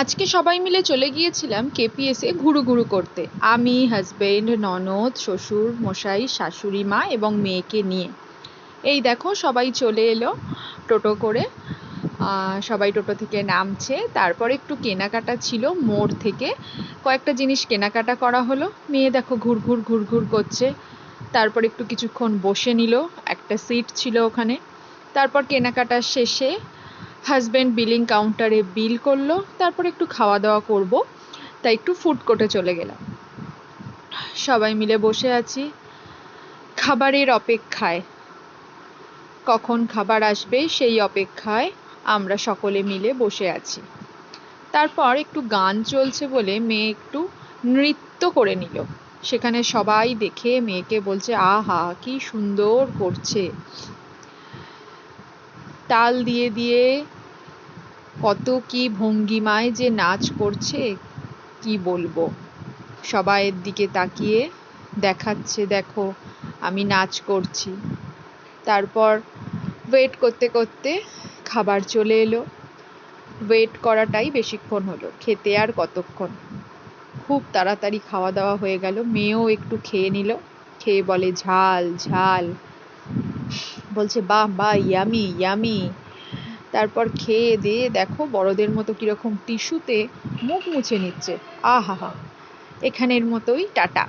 আজকে সবাই মিলে চলে গিয়েছিলাম কেপিএসে ঘুরু ঘুরু করতে। আমি হাজবেন্ড ননদ, শ্বশুর, মশাই, শাশুড়ি, মা এবং মেয়েকে নিয়ে। এই দেখো, সবাই চলে এলো টোটো করে। সবাই টোটো থেকে নামছে। তারপর একটু কেনাকাটা ছিল মোড় থেকে। কয়েকটা জিনিস কেনাকাটা করা হলো। মেয়ে দেখো ঘুর ঘুর ঘুর ঘুর করছে। তারপর একটু কিছুক্ষণ বসে নিল। একটা সিট ছিল ওখানে। তারপর কেনাকাটা শেষে হাজব্যান্ড বিলিং কাউন্টারে বিল করল, তারপর একটু খাওয়া দাওয়া করব, তাই একটু ফুড কোর্টে চলে গেলাম। সবাই মিলে বসে আছি। খাবারের অপেক্ষায়। কখন খাবার আসবে সেই অপেক্ষায় আমরা সকলে মিলে বসে আছি। তারপর একটু গান চলছে বলে মেয়ে একটু নৃত্য করে নিল। সেখানে সবাই দেখে মেয়েকে বলছে, আহা, কি সুন্দর করছে। তাল দিয়ে দিয়ে, কত কি ভঙ্গিমায় যে নাচ করছে, কি বলব? সবাইয়ের দিকে তাকিয়ে দেখাচ্ছে, দেখো, আমি নাচ করছি। তারপর ওয়েট করতে করতে খাবার চলে এলো। ওয়েট করাটাই বেশিক্ষণ হলো, খেতে আর কতক্ষণ? খুব তাড়াতাড়ি খাওয়া দাওয়া হয়ে গেল, মেয়েও একটু খেয়ে নিল, খেয়ে বলে, ঝাল ঝাল। বলছে, বাহ বাহ ইয়ামি ইয়ামি তারপর খেয়ে দিয়ে দেখো বড়দের মতো কীরকম টিস্যুতে মুখ মুছে নিচ্ছে। আহা হা এখানের মতোই টাটা।